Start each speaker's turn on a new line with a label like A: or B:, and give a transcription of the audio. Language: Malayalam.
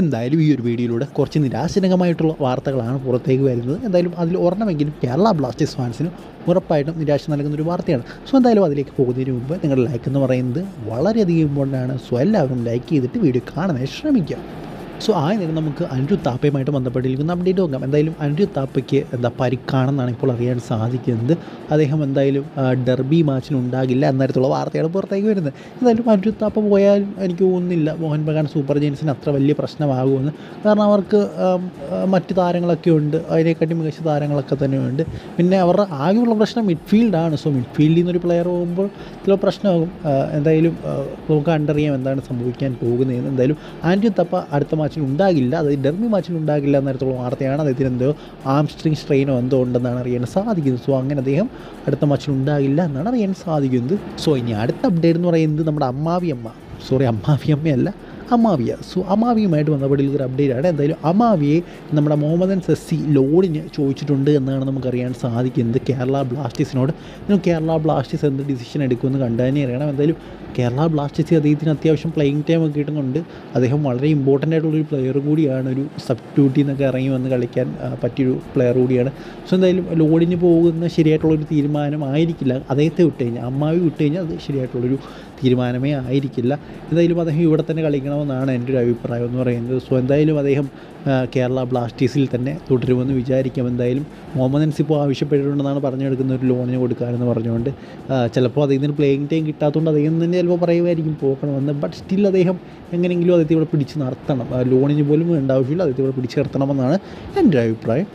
A: എന്തായാലും ഈ ഒരു വീഡിയോയിലൂടെ കുറച്ച് നിരാശജനകമായിട്ടുള്ള വാർത്തകളാണ് പുറത്തേക്ക് വരുന്നത്. എന്തായാലും അതിൽ ഒരെണ്ണമെങ്കിലും കേരള ബ്ലാസ്റ്റേഴ്സ് ഫാൻസിന് ഉറപ്പായിട്ടും നിരാശ നൽകുന്ന ഒരു വാർത്തയാണ്. സോ എന്തായാലും അതിലേക്ക് പോകുന്നതിന് മുമ്പ് നിങ്ങളുടെ ലൈക്ക് എന്ന് പറയുന്നത് വളരെയധികം ഇമ്പോർട്ടന്റ് ആണ്. സോ എല്ലാവരും ലൈക്ക് ചെയ്തിട്ട് വീഡിയോ കാണാനായി ശ്രമിക്കുക. സോ നേരം നമുക്ക് അനിരു താപ്പയുമായിട്ട് ബന്ധപ്പെട്ടിരിക്കുന്ന. അപ്ഡേറ്റ് നോക്കാം. എന്തായാലും അനിരു താപ്പയ്ക്ക് എന്താ പരിക്കാണെന്നാണ് ഇപ്പോൾ അറിയാൻ സാധിക്കുന്നത്. അദ്ദേഹം എന്തായാലും ആ, ഡെർബി മാച്ചിന് ഉണ്ടാകില്ല എന്നതരത്തിലുള്ള വാർത്തയാണ് പുറത്തേക്ക് വരുന്നത്. എന്തായാലും അനിരു താപ്പ പോയാലും എനിക്ക് തോന്നുന്നില്ല മോഹൻ ബഗാൻ സൂപ്പർ ജെയിൻസിന് അത്ര വലിയ പ്രശ്നമാകുമെന്ന്. കാരണം അവർക്ക് മറ്റു താരങ്ങളൊക്കെ ഉണ്ട്. അതിനെക്കാട്ടി മികച്ച താരങ്ങളൊക്കെ തന്നെയുണ്ട്. പിന്നെ അവരുടെ ആകെയുള്ള പ്രശ്നം മിഡ്ഫീൽഡാണ്. സോ മിഡ്ഫീൽഡിൽ നിന്നൊരു പ്ലെയർ പോകുമ്പോൾ ചില പ്രശ്നമാകും. എന്തായാലും ആ, നമുക്ക് കണ്ടറിയാം എന്താണ് സംഭവിക്കാൻ പോകുന്നതെന്ന്. എന്തായാലും ആൻഡ്രി തപ്പ അടുത്ത മാച്ചിൽ ഉണ്ടാകില്ല. അതായത് ഡെർമി മാച്ചിൽ ഉണ്ടാകില്ല എന്നതരത്തിലുള്ള വാർത്തയാണ് അദ്ദേഹത്തിന് എന്തോ ആംസ്ട്രിങ് സ്ട്രെയിനോ എന്തോ ഉണ്ടെന്നാണ് അറിയാൻ സാധിക്കുന്നത്. സോ അങ്ങനെ അദ്ദേഹം അടുത്ത മാച്ചിൽ ഉണ്ടാകില്ല എന്നാണ് അറിയാൻ സാധിക്കുന്നത്. സോ ഇനി അടുത്ത അപ്ഡേറ്റ് എന്ന് പറയുന്നത് നമ്മുടെ അമ്മാവി അമ്മ സോറി അമ്മാവി അമ്മയല്ല അമാവിയ. സോ അമാവിയുമായിട്ട് ബന്ധപ്പെട്ടുള്ള ഒരു അപ്ഡേറ്റ് ആണ്. എന്തായാലും അമാവിയെ നമ്മുടെ മുഹമ്മദൻ സസ്സി ലോഡിന് ചോദിച്ചിട്ടുണ്ട് എന്നാണ് നമുക്കറിയാൻ സാധിക്കുന്നത് കേരള ബ്ലാസ്റ്റേഴ്സിനോട്? നിങ്ങൾ കേരള ബ്ലാസ്റ്റേഴ്സ് എന്ത് ഡിസിഷൻ എടുക്കുമെന്ന് കണ്ടു തന്നെ അറിയണം. എന്തായാലും കേരള ബ്ലാസ്റ്റേഴ്സ് അദ്ദേഹത്തിന് അത്യാവശ്യം പ്ലേയിങ് ടൈം ഒക്കെ കിട്ടുന്നുണ്ട്. അദ്ദേഹം വളരെ ഇമ്പോർട്ടന്റ് ആയിട്ടുള്ളൊരു പ്ലെയർ കൂടിയാണ്. ഒരു സബ്സ്റ്റിറ്റ്യൂട്ടിൽ നിന്നൊക്കെ ഇറങ്ങി വന്ന് കളിക്കാൻ പറ്റിയൊരു പ്ലെയർ കൂടിയാണ്. സോ എന്തായാലും ലോഡിന് പോകുന്ന ശരിയായിട്ടുള്ളൊരു തീരുമാനം ആയിരിക്കില്ല അദ്ദേഹത്തെ വിട്ട് കഴിഞ്ഞാൽ അമ്മാവി വിട്ട് കഴിഞ്ഞാൽ അത് ശരിയായിട്ടുള്ളൊരു തീരുമാനമേ ആയിരിക്കില്ല. എന്തായാലും അദ്ദേഹം ഇവിടെ തന്നെ കളിക്കണമെന്നാണ് എന്റെ ഒരു അഭിപ്രായം എന്ന് പറയുന്നത്. സോ എന്തായാലും അദ്ദേഹം കേരള ബ്ലാസ്റ്റേഴ്സിൽ തന്നെ തുടരുമെന്ന് വിചാരിക്കാം. എന്തായാലും മോമനൻസ് ഇപ്പോൾ ആവശ്യപ്പെട്ടിട്ടുണ്ടെന്നാണ് പറഞ്ഞെടുക്കുന്ന ഒരു ലോണിന് കൊടുക്കാനെന്ന് പറഞ്ഞുകൊണ്ട് ചിലപ്പോൾ അദ്ദേഹത്തിന് പ്ലേയിങ് ടൈം കിട്ടാത്തതുകൊണ്ട് അദ്ദേഹം തന്നെ ചിലപ്പോൾ പറയുമായിരിക്കും പോകണമെന്ന് ബട്ട് സ്റ്റിൽ അദ്ദേഹം എങ്ങനെയെങ്കിലും അദ്ദേഹത്തെ ഇവിടെ പിടിച്ച് നിർത്തണം. ലോണിന് പോലും വേണ്ട ആവശ്യമില്ല അദ്ദേഹത്തെ ഇവിടെ പിടിച്ച് നിർത്തണമെന്നാണ് എന്റെ അഭിപ്രായം.